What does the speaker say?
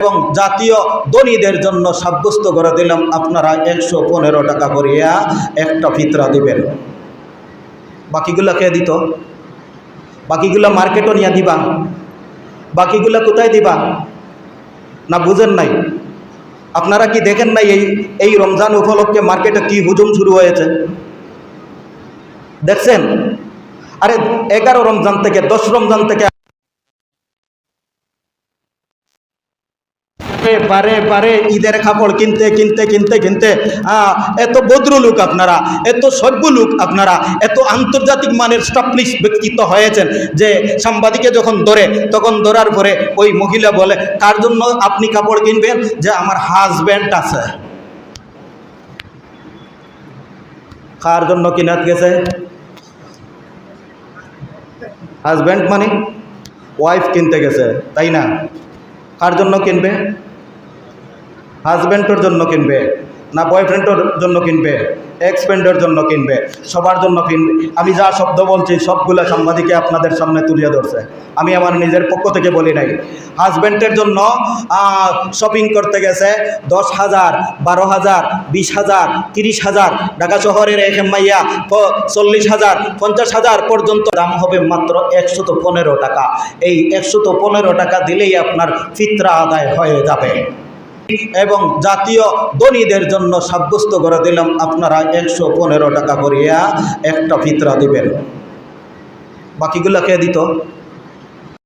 এবং জাতীয় ধনীদের জন্য সাব্যস্ত করে দিলাম, আপনারা একশো পনেরো টাকা করিয়া একটা ফিতরা দিবেন। বাকিগুলা কে দিত? বাকিগুলা মার্কেটও নিয়ে দিবা। বাকিগুলা কোথায় দিবা? না বুঝেন নাই? আপনারা কি দেখেন নাই এই এই রমজান উপলক্ষে মার্কেটে কি হুজুম শুরু হয়েছে? দেখছেন? আরে এগারো রমজান থেকে দশ রমজান থেকে পারে পারে ঈদের কাপড় কিনতে কিনতে কিনতে কিনতে। এত বদ্র লোক আপনারা, এত সভ্য লোক আপনারা, এত আন্তর্জাতিক মানের স্টাবলিশ ব্যক্তিত্ব হয়েছেন যে সাংবাদিকে যখন ধরে, তখন ধরার পরে ওই মহিলা বলে, কার জন্য আপনি কাপড় কিনবেন? যে আমার হাজব্যান্ড আছে। কার জন্য কিনাত গেছে? হাজব্যান্ড মানে? ওয়াইফ কিনতে গেছে, তাই না? কার জন্য কিনবে? হাজব্যান্ডের জন্য কিনবে, না বয়ফ্রেন্ডের জন্য কিনবে এক্সপেন্ডের জন্য কিনবে, সবার জন্য কিনবে। আমি যা শব্দ বলছি, সবগুলো সাংবাদিকে আপনাদের সামনে তুলিয়ে ধরছে। আমি আমার নিজের পক্ষ থেকে বলি নাই। হাজব্যান্ডের জন্য শপিং করতে গেছে দশ হাজার, বারো হাজার, বিশ হাজার, তিরিশ হাজার। ঢাকা শহরের এক মাইয়া চল্লিশ হাজার, পঞ্চাশ হাজার পর্যন্ত। দাম হবে মাত্র একশত পনেরো টাকা। এই একশত পনেরো টাকা দিলেই আপনার ফিতরা আদায় হয়ে যাবে। এবং জাতীয় দনীদের জন্য সাব্যস্ত করে দিলাম। আপনারা একশো পনেরো টাকা করিয়া একটা ফিতরা দিবেন। বাকিগুলো কে দিত?